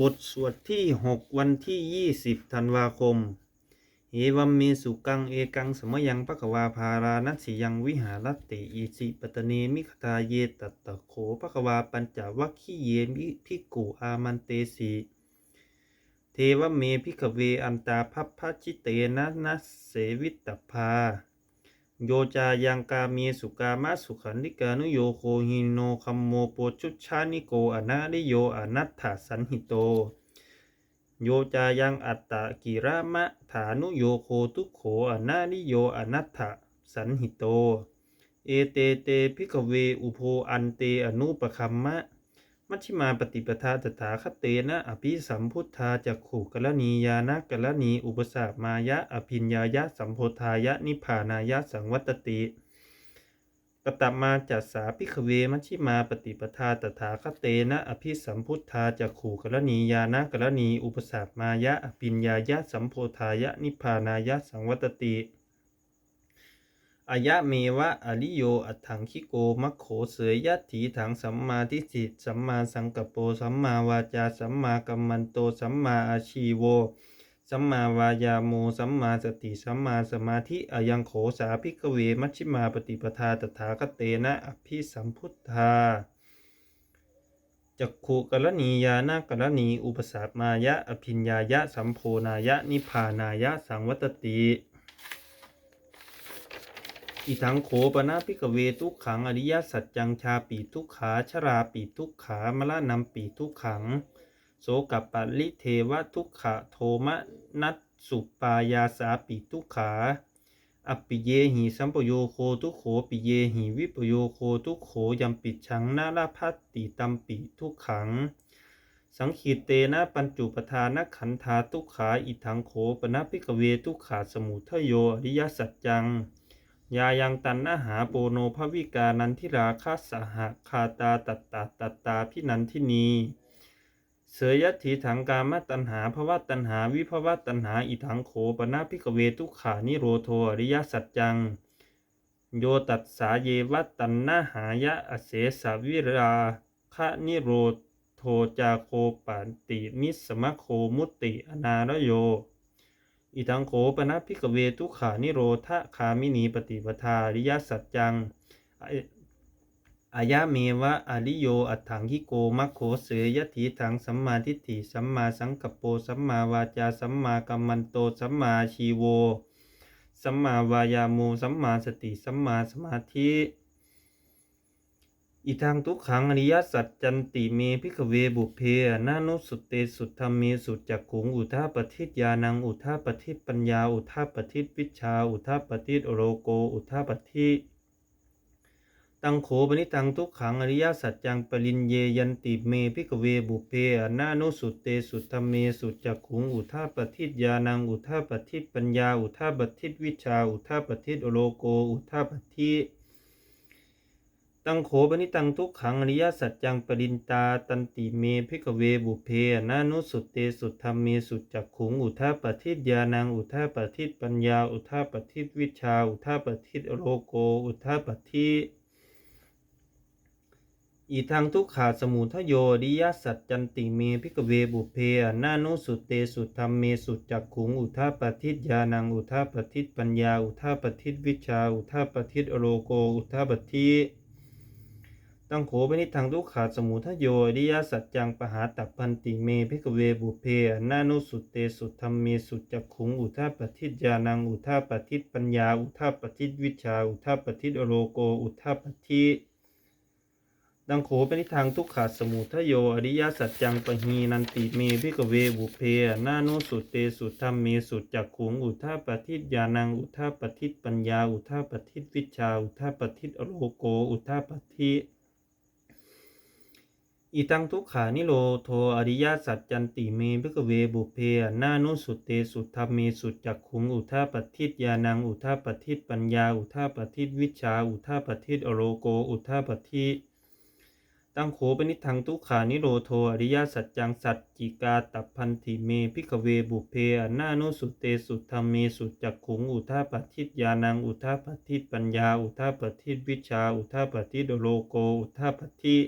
บทสวดที่ 6 วันที่ 20 ธันวาคม เอวัมเมสุกัง เอกัง สมยังปะกวาภารานัสสิยังวิหารติอิสิปตเนมิคตาเยตัตตะโขปะกวาปัญจวัคคีเยมิพิกุอามันเตสีเทวเมพิกเวอันตาพัพพชิเตนะนัสเสวิตตภา โยจายังกาเมสุกามะสุขันธิกานุโยโคหินโนคัมโมโปชุชานิโกอนาริโยอนัตถสันหิโต โยจายังอัตตะกิรามะฐานุโยโคทุโขอนานิโยอนัตถสันหิโต เอเตเตพิกเวอุโพอันเตอนุปคัมมะ มัชฌิมาปฏิปทาตถาคตเตนะ อภิสัมพุทธาจักขุกลนียานกลนีอุปสามายะ อภิญญายะ สัมโพธายะ นิพานายะ สังวัตติกตมาจัสสาพิกเวมัชฌิมาปฏิปทาตถาคตเตนะ อภิสัมพุทธาจักขุกลนียานกลนีอุปสามายะ อภิญญายะ สัมโพธายะ นิพานายะ สังวัตติ อายะเมวะอริโยอัตถังคิโกมัคโขเสยยัตถีถังสัมมาทิฏฐิสัมมาสังกปโปสัมมาวาจาสัมมากัมมันโตสัมมาอาชีโว สัมมาวายาโมสัมมาสติสัมมาสมาธิอายังโขสาภิกเวมัชฌิมาปฏิปทาตถาคตเตนะอภิสัมพุทธาจักขุกรณียานากรณีอุปสามายะอภิญญายะสัมโพนายะนิพานายะสังวัตติ อิทังโขปนาพิกเวทุกขังอริยสัจจังชาปีทุกขาชราปีทุกขามละนำปีทุกขัง โสกับปลิเทวทุกขะโทมะนัสสุปายาสาปีทุกขาอปิเยหิสัมปโยโคทุกโขปิเยหิวิปโยโคทุกโขยัมปิดชังนาลาพัตติตัมปิทุกขัง สังขีเตนะปัญจุปทานขันธาทุกขาอิทังโขปนาพิกเวทุกขาสมุทโยอริยสัจจัง ยายังตันนหาโปโนภวิกานันทิราคาสหคาตาตัตตาตัตตาพินันทินีเสยยถีถังกามตันหาภวตันหาวิภวตันหาอิถังโขปนาพิกเวทุขานิโรโทอริยสัจจัง โยตัสสาเยวัตันนหายะอเสสาวิราคะนิโรโทจาโคปันติมิสมะโคมุตติอนารโย อิทังโขปนะพิกเวทุขานิโรธาคามินีปฏิปทาริยสัจจังอายะเมวะอริโย อัตถังคิโกมัคโขเสยยถีถังสัมมาทิฏฐิสัมมาสังกัปโปสัมมาวาจาสัมมากัมมันโตสัมมาอาชีโว สัมมาวายาโมสัมมาสติสัมมาสมาธิ อิทังทุกขังอริยสัจจันติเมพิกเวบุเพอนานุสุเตสุธรรมเมสุจักขุงอุทาปทิตยานังอุทาปทิตปัญญาอุทาปทิตวิชา อุทาปทิตโรโกอุทาปทิตังโขปนิตังทุกขังอริยสัจจังปรินเยยันติเมพิกเวบุเพอนานุสุเตสุธรรมเมสุจักขุงอุทาปทิตยานังอุทาปทิตปัญญา อุทาปทิตวิชา อุทาปทิตโรโกอุทาปทิ ตังโขปนิตังทุกขังอริยสัจจังปรินตาตันติเมพิกเวบุเพอนานุสุตเตสุธรรมเมสุจักขุงอุทาปทิตยานังอุทาปทิตปัญญา อุทาปทิตวิชา อุทาปทิตโรโก อุทาปทิอีทางทุกขาสมุทโยอริยสัจจันติเมพิกเวบุเพอนานุสุตเตสุธรรมเมสุจักขุงอุทาปทิตยานังอุทาปทิตปัญญา อุทาปทิตวิชา อุทาปทิตโรโก อุทาปทิ ตังโขปนิทังทุกขาสมุทโยอริยสัจจังปหาตัพพันติเมพิกเวบุเพอนานุสุเตสุธรรมเมสุจักขุงอุทาปทิตยานังอุทาปทิตปัญญาอุทาปทิตวิชาอุทาปทิตโรโกอุทาปทิดังโขเป็นทิทางทุกขาสมุทโยอริยสัจจังปะหีนันติเมพิกเวบุเพนานุสุเตสุธรรมเมสุจักขุงอุทาปทิตยานังอุทาปทิตปัญญาอุทาปทิตวิชาอุทาปทิตโรโกอุทาปทิ อีตังทุกขานิโรโทอริยสัจจันติเมพิกเวบุเพนานุสุเตสุธรรมเมสุจักขุงอุทาปทิตยานังอุทาปทิตปัญญาอุทาปทิตวิชาอุทาปทิตโรโกอุทาปทิตังโขปนิทังทุกขานิโรโทอริยสัจจังสัจจิกาตัพพันธิเมพิกเวบุเพอนานุสุเตสุธรรมเมสุจักขุงอุทาปทิตยานังอุทาปทิตปัญญาอุทาปทิตวิชาอุทาปทิตโรโกอุทาปทิต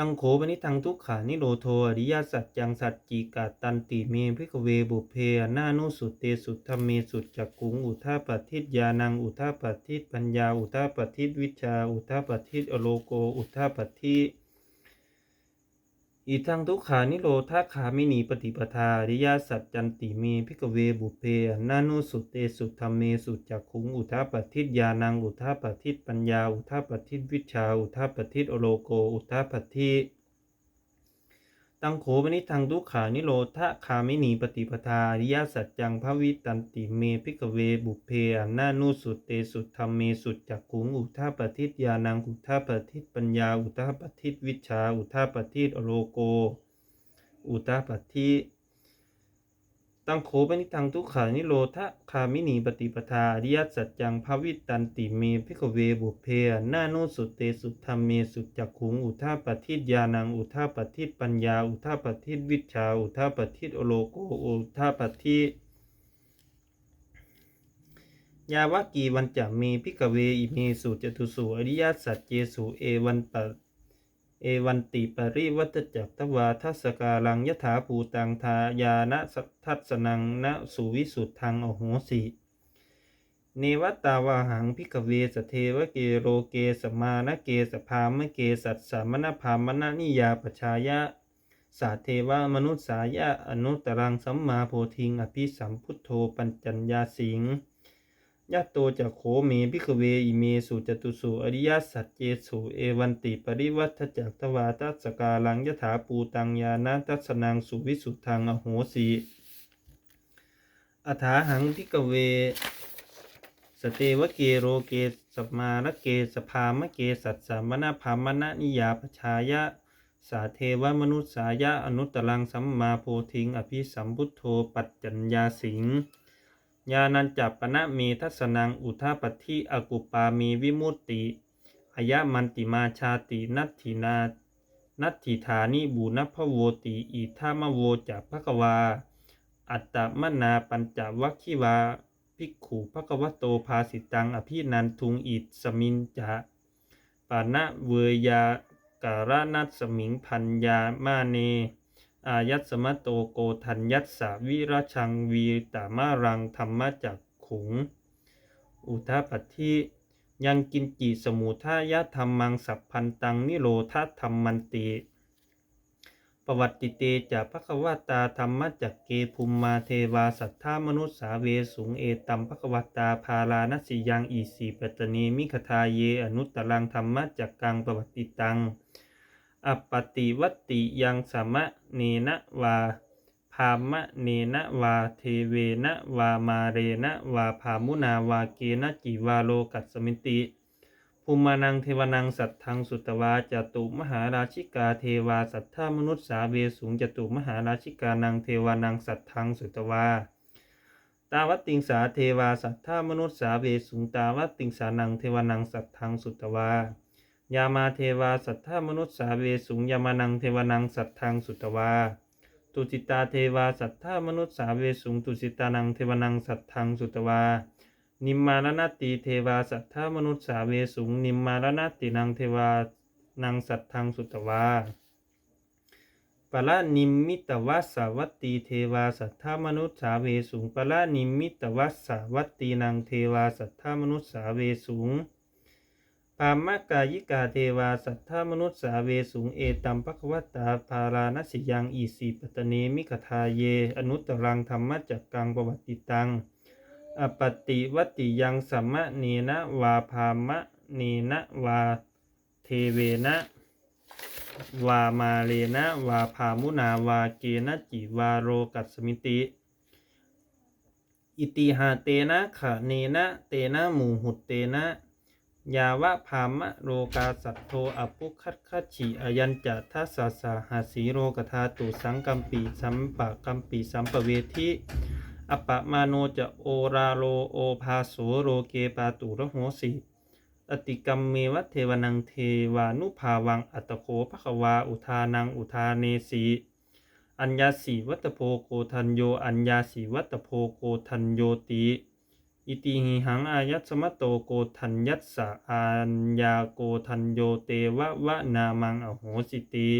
ตังโขปนิทังทุกขานิโรโทอริยสัจจังสัจจิกาตันติเมพิกเวบุเพอนานุสุเตสุธรรมเมสุจักกุงอุทาปทิตยานังอุทาปทิตปัญญาอุทาปทิตวิชาอุทาปทิตอโลโกอุทาปทิ อีทังทุกขานิโรธาขามินีปฏิปทาริยาสัจจันติเมพิกเวบุเพนานุสุเตสุธรรมเมสุจักขุงอุทาปทิตยานังอุทาปทิตปัญญา อุทาปทิตวิชา อุทาปทิตอโลโก อุทาปทิต ตังโขปนิทังทุกขานิโรธาคามินีปฏิปทาอริยสัจจังภวิตันติเมพิกเวบุเพอนานุสุเตสุธรรมเมสุจักขุงอุทาปทิตยานังอุทาปทิตปัญญาอุทาปทิตวิชาอุทาปทิตโลโก อุทาปฏิ ตังโขปนิทังทุกขานิโรธคามินีปฏิปทาอริยสัจจังภวิตันติเมพิกเวบุเพนานุสุเตสุธรรมเมสุจักขุงอุทาปฏิญาณังอุทาปฏิปัญญา อุทาปฏิวิชา อุทาปฏิโอโลโกอุทาปฏิยาวะกีวันจะเมพิกเวอิเมสุจตุสุอริยสัจเจสุเอวันปะ เอวันติปริวัตจักตวาทัสกาลังยถาภูตังทายานะทัสนังนะสุวิสุทธังโอโหสิเนวตาวาหังพิกเวสเทวเกโรเกสมานะเกสพามะเกสัตสามณพามณนิยาปชายะสาเทวมนุษสายะอนุตตรังสัมมาโพธิงอภิสัมพุทโธปัญจัญญาสิง ยะโตจะโขเมพิกเวอิเมสุจตุสุอริยสัจเจสุเอวันติปริวัตจักทวาตัสกาลังยถาปูตังยานะทัสนังสุวิสุทธังอโหสีอัฐาหังพิกเว สเตวเกโรเกสมารเกสภามเกสัสสามณพามณนิยาปชายะ สาเทวมนุษสายะอนุตตรังสัมมาโพธิง อภิสัมพุทโธปัจจัญญาสิง ญาณัญจัปปนะเมทัสนังอุทาปฏิอกุปามีวิมุตติอายะมันติมาชาตินัตถินานัตถิฐานิบูนพโวติอิทามโวจะภะกวา อัตตมนาปัญจวัคคิวา ภิกขุภะกวโตภาสิตังอภินันทุงอิสสมินจะปานะเวยาการนัสมิงพันยามาเน อายัตสมโตโกทัญยัตสาวิรชังวีตามารังธรรมจักขุง อุทาปัติยังกินจิสมุทายะธรรมังสัพพันตังนิโรธาธรรมันติ ประวัติเตจะภควตาธรรมจักเกภูมมาเทวาสัทธามนุษสาเวสุงเอตัมภควตาภาลานสิยังอีสีปตตเนมิขทาเยอนุตตรังธรรมจักกังประวัติตัง อปติวัติยังสมะเนนะวาภามะเนนะวาเทเวนะวามาเรนะวาภามุนาวาเกนะจิวาโลกัสมิติภูมานังเทวนังสัตทังสุตวาจตุมหาราชิกาเทวาสัทธามนุษย์สาเวสูงจตุมหาราชิกานังเทวานังสัตทังสุตวาตาวัตติงสาเทวาสัทธามนุษย์สาเวสูงตาวัตติงสานังเทวานังสัตทังสุตวา ยามาเทวาสัทธามนุษสาเวสุงยามานังเทวานังสัทธังสุตวาตุจิตาเทวาสัทธามนุษสาเวสุงตุจิตานังเทวานังสัทธังสุตวา นิมมารณติเทวาสัทธามนุษสาเวสุงนิมมารณตินังเทวานังสัทธังสุตวาปะละนิมมิตวัสสาวัตตีเทวาสัทธามนุษสาเวสุงปะละนิมมิตวัสสาวัตตีนังเทวาสัทธามนุษสาเวสุง ปามากายิกาเทวาสัทธามนุษสาเวสุงเอตัมปะคะวตตาภารานสิยังอีสีปตตเนมิขทาเย อนุตตรังธรรมจักกังปวัตติตัง อปติวัติยังสัมมะเนนะวาภามะเนนะวาเทเวนะวามาเลนะวาภามุนาวาเกนะจิวาโรกัสสมิติ อิติหาเตนะขะเนนะเตนะหมู่หุตเตนะ ยาวะภามะโรกาสัตโทอปุคัตคัตฉิอยัญจะทัสสะหาสีโรกธาตุสังกัมปีสัมปะกัมปีสัมปเวทิอปะมาโนจะโอราโลโอภาโสโรเกปาตุระโหสีอติกัมเมวะเทวนังเทวานุภาวังอัตโคภควาอุทานังอุทาเนสีอัญญาสีวัตโพโกทันโยอัญญาสีวัตโพโกทันโยติ อิติหิหังอายัสสมะโตโกทัญยัสสะอัญญาโกทัญโยเตวะวะนามังอโหสิติ